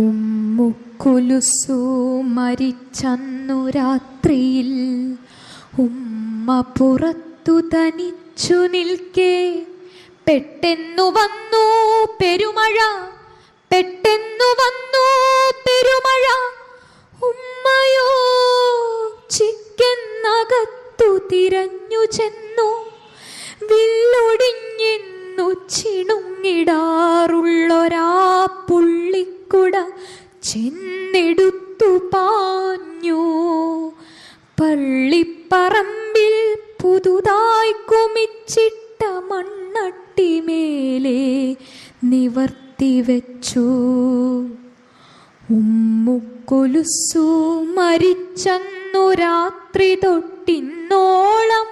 ഉമ്മുക്കുലുസു മരിച്ചന്നു രാത്രിയിൽ. ഉമ്മ പുറത്തു തനിച്ചു നിൽക്കേ. പെട്ടെന്നു വന്നു പെരുമഴ. പെട്ടെന്നു വന്നു പെരുമഴ. ഉമ്മയോ ചിക്കെന്നകത്തു തിരഞ്ഞു ചെന്നു. വില്ലൊടിഞ്ഞെന്നു ചിണുങ്ങിടാറുള്ളൊരാ പുള്ളിക്കുട ചെന്നെടുത്തു പാഞ്ഞു. പള്ളിപ്പറമ്പിൽ പുതുതായി കുമിച്ചിട്ട മണ്ണട്ടിമേലെ നിവർത്തി വെച്ചു. ഉമ്മുക്കൊലുസു മരിച്ചന്നു രാത്രി തൊട്ടിന്നോളം